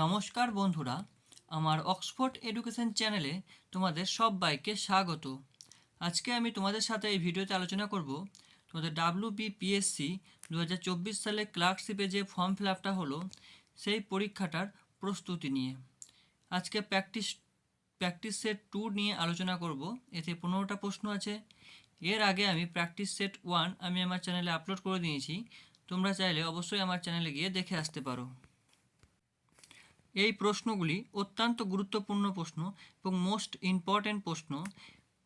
নমস্কার বন্ধুরা, আমার অক্সফোর্ড এডুকেশন চ্যানেলে তোমাদের সবাইকে স্বাগত। আজকে আমি তোমাদের সাথে এই ভিডিওতে আলোচনা করব তোমাদের ডাব্লিউ বিপিএসসি দু হাজার চব্বিশ সালে ক্লার্কশিপে যে ফর্ম ফিল আপটা হলো, সেই পরীক্ষাটার প্রস্তুতি নিয়ে। আজকে প্র্যাকটিস প্র্যাকটিস সেট টু নিয়ে আলোচনা করব, এতে পনেরোটা প্রশ্ন আছে। এর আগে আমি প্র্যাকটিস সেট ওয়ান আমি আমার চ্যানেলে আপলোড করে দিয়েছি, তোমরা চাইলে অবশ্যই আমার চ্যানেলে গিয়ে দেখে আসতে পারো। এই প্রশ্নগুলি অত্যন্ত গুরুত্বপূর্ণ প্রশ্ন এবং মোস্ট ইম্পর্ট্যান্ট প্রশ্ন।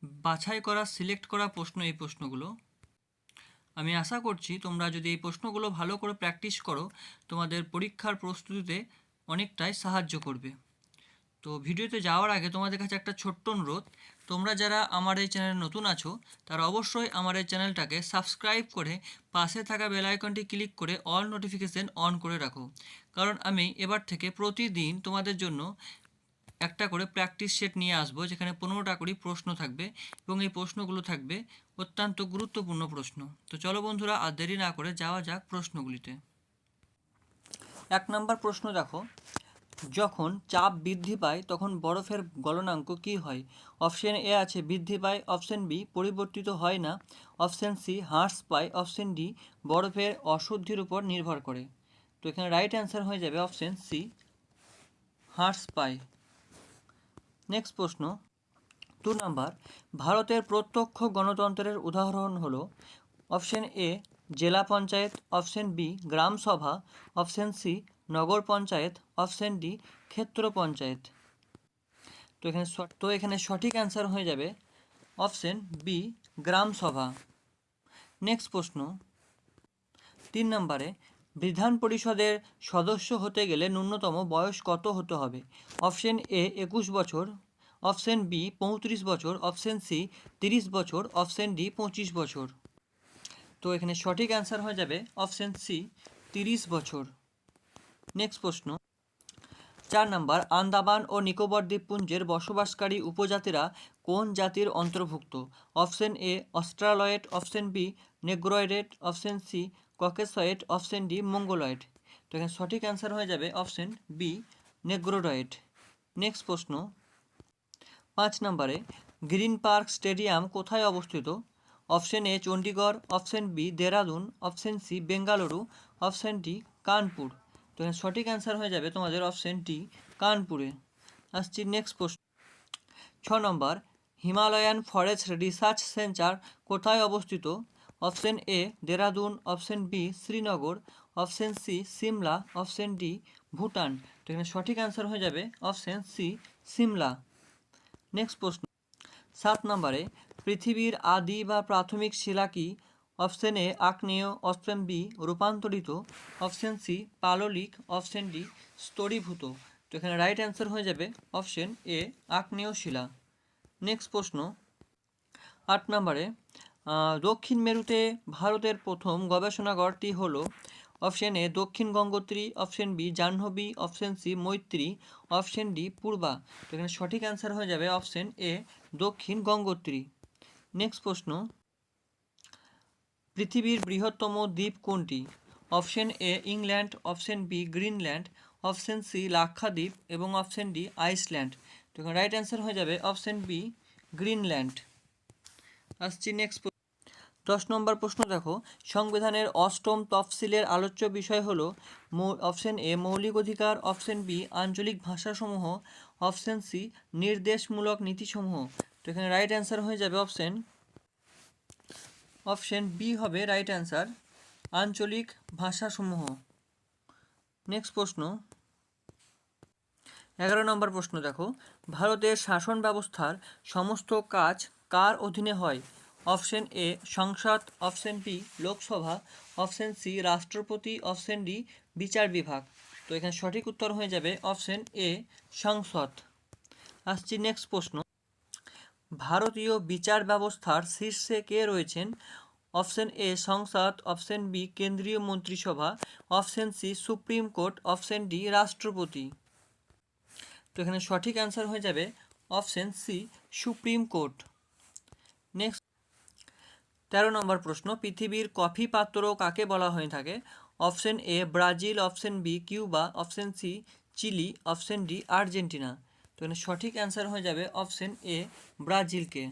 বাছাই করা সিলেক্ট করা প্রশ্ন এই প্রশ্নগুলো। আমি আশা করছি তোমরা যদি এই প্রশ্নগুলো ভালো করে প্র্যাকটিস করো, তোমাদের পরীক্ষার প্রস্তুতিতে অনেকটাই সাহায্য করবে। তো ভিডিওতে যাওয়ার আগে তোমাদের কাছে একটা ছোট্ট অনুরোধ। তোমরা যারা আমার এই চ্যানেলে নতুন আছো, তারা অবশ্যই আমার এই চ্যানেলটাকে সাবস্ক্রাইব করে পাশে থাকা বেল আইকনটি ক্লিক করে অল নোটিফিকেশন অন করে রাখো। কারণ আমি এবার থেকে প্রতিদিন তোমাদের জন্য একটা করে প্র্যাকটিস সেট নিয়ে আসব, যেখানে পনেরোটা করে প্রশ্ন থাকবে এবং এই প্রশ্নগুলো থাকবে অত্যন্ত গুরুত্বপূর্ণ প্রশ্ন। তো চলো বন্ধুরা, আর দেরি না করে যাওয়া যাক প্রশ্নগুলিতে। এক নম্বর প্রশ্ন দেখো। যখন চাপ বৃদ্ধি পায়, তখন বরফের গলনাঙ্ক কী হয়? অপশন এ আছে বৃদ্ধি পায়, অপশন বি পরিবর্তিত হয় না। অপশন সি হ্রাস পায়, অপশন ডি বরফের অশুদ্ধির উপর নির্ভর করে। তো এখানে রাইট অ্যান্সার হয়ে যাবে অপশন সি হ্রাস পায়। নেক্সট প্রশ্ন। দু নাম্বার, ভারতের প্রত্যক্ষ গণতন্ত্রের উদাহরণ হলো অপশন এ জেলা পঞ্চায়েত, অপশন বি গ্রাম সভা অপশন সি নগর পঞ্চায়েত অপশন ডি ক্ষেত্র পঞ্চায়েত। তো এখানে তো এখানে সঠিক অ্যান্সার হয়ে যাবে অপশন বি গ্রাম সভা। নেক্সট প্রশ্ন। তিন নম্বরে, বিধান পরিষদের সদস্য হতে গেলে ন্যূনতম বয়স কত হতে হবে? অপশন এ একুশ বছর অপশন বি পঁয়ত্রিশ বছর অপশন সি তিরিশ বছর অপশন ডি পঁচিশ বছর। তো এখানে সঠিক অ্যান্সার হয়ে যাবে অপশন সি তিরিশ বছর। নেক্সট প্রশ্ন। চার নম্বর, আন্দামান ও নিকোবর দ্বীপপুঞ্জের বসবাসকারী উপজাতিরা কোন জাতির অন্তর্ভুক্ত? Option A, Australoid, option B Negroid option C, Caucasoid, option D, Mongoloid. তো এখানে সঠিক অ্যান্সার হয়ে যাবে অপশন বি, নেগ্রোডয়েড। নেক্সট প্রশ্ন। পাঁচ নম্বরে, গ্রিন পার্ক স্টেডিয়াম কোথায় অবস্থিত? Option A, Chandigarh, option B, Dehradun, option C, Bengaluru, option D, Kanpur. তো সঠিক অ্যান্সার হয়ে যাবে তোমাদের অপশন ডি কানপুরে। আসছি নেক্সট প্রশ্ন। ছ নম্বর, হিমালয়ান ফরেস্ট রিসার্চ সেন্টার কোথায় অবস্থিত? Option A Dehradun option B Srinagar option C Shimla option D Bhutan. তো এখানে সঠিক অ্যান্সার হয়ে যাবে অপশন সি সিমলা। নেক্সট প্রশ্ন। সাত নম্বরে, পৃথিবীর আদি বা প্রাথমিক শিলা কি? অপশন এ আগ্নেয় অপশন বি রূপান্তরিত। অপশন সি পাললিক অপশন ডি স্তরীভূত। তো এখানে রাইট অ্যান্সার হয়ে যাবে অপশন এ আগ্নেয় শিলা নেক্সট প্রশ্ন। আট নম্বরে দক্ষিণ মেরুতে ভারতের প্রথম গবেষণাগারটি হলো option A Dakshin Gangotri, option B Jahnavi, option C Maitri, option D Purva. তো এখানে সঠিক অ্যান্সার হয়ে যাবে option A Dakshin Gangotri. Next প্রশ্ন। পৃথিবীর বৃহত্তম দ্বীপ কোনটি? Option A, England, option B, Greenland, option C, Lakshadweep এবং অপশন ডি, আইসল্যান্ড। তো রাইট অ্যান্সার হয়ে যাবে অপশন বি, গ্রিনল্যান্ড। আসছি নেক্সট দশ নম্বর প্রশ্ন দেখো। সংবিধানের অষ্টম তফসিলের আলোচ্য বিষয় হলো অপশন এ, মৌলিক অধিকার, অপশন বি, আঞ্চলিক ভাষাসমূহ, অপশন সি, নির্দেশমূলক নীতিসমূহ। তো এখানে রাইট অ্যান্সার হয়ে যাবে অপশন অপশন বি হবে রাইট অ্যান্সার আঞ্চলিক ভাষাসমূহ। নেক্সট প্রশ্ন। এগারো নম্বর প্রশ্ন দেখো। ভারতের শাসন ব্যবস্থার সমস্ত কাজ কার অধীনে হয়? অপশন এ সংসদ। Option B Lok Sabha. Option C রাষ্ট্রপতি। অপশন ডি বিচার বিভাগ। তো এখানে সঠিক উত্তর হয়ে যাবে অপশন এ সংসদ। আসছি নেক্সট প্রশ্ন। ভারতীয় বিচার ব্যবস্থার শীর্ষে কে রয়েছেন? অপশন এ, সংসদ। অপশন বি, কেন্দ্রীয় মন্ত্রিসভা। Option C, supreme court. Option D, রাষ্ট্রপতি। তো এখানে সঠিক অ্যান্সার হয়ে যাবে option C, supreme court. Next তেরো নম্বর প্রশ্ন, পৃথিবীর কফি পাত্র কাকে বলা হয়ে থাকে? Option A, Brazil. Option B, Cuba. Option C, Chile. Option D, Argentina. তো এখানে সঠিক অ্যান্সার হয়ে যাবে অপশন এ ব্রাজিলকে।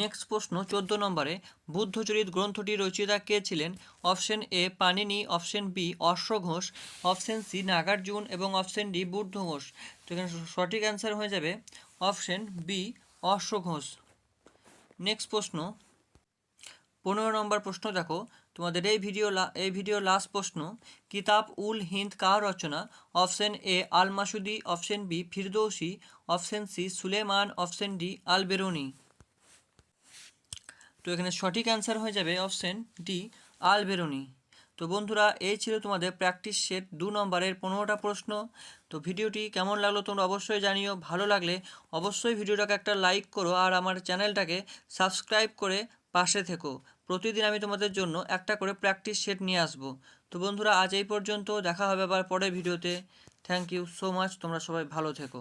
নেক্সট প্রশ্ন, চোদ্দ নম্বরে বুদ্ধচরিত গ্রন্থটির রচয়িতা কে ছিলেন? Option A Panini. Option B অশ্ব ঘোষ। অপশন সি নাগার্জুন এবং অপশন ডি বুদ্ধ ঘোষ। তো এখানে সঠিক অ্যান্সার হয়ে যাবে অপশন বি অশ্ব ঘোষ। নেক্সট প্রশ্ন, পনেরো নম্বর প্রশ্ন দেখো। তোমাদের এই ভিডিও এই ভিডিও লাস্ট প্রশ্ন, কিতাব উল হিন্দ কার রচনা? Option A Al Masudi option B Firdausi option C Sulaiman option D Al Biruni তো এখানে সঠিক অ্যান্সার হয়ে যাবে অপশন ডি আল বেরুনি তো বন্ধুরা, এই ছিল তোমাদের প্র্যাকটিস সেট দু নম্বরের পনেরোটা প্রশ্ন। তো ভিডিওটি কেমন লাগল তোমরা অবশ্যই জানিও। ভালো লাগলে অবশ্যই ভিডিওটাকে একটা লাইক করো আর আমার চ্যানেলটাকে সাবস্ক্রাইব করে পাশে থেকো। প্রতিদিন আমি তোমাদের জন্য একটা করে প্র্যাকটিস সেট নিয়ে আসব। তো বন্ধুরা, আজ এই পর্যন্ত, দেখা হবে আবার পরের ভিডিওতে। থ্যাংক ইউ সো মাচ তোমরা সবাই ভালো থেকো।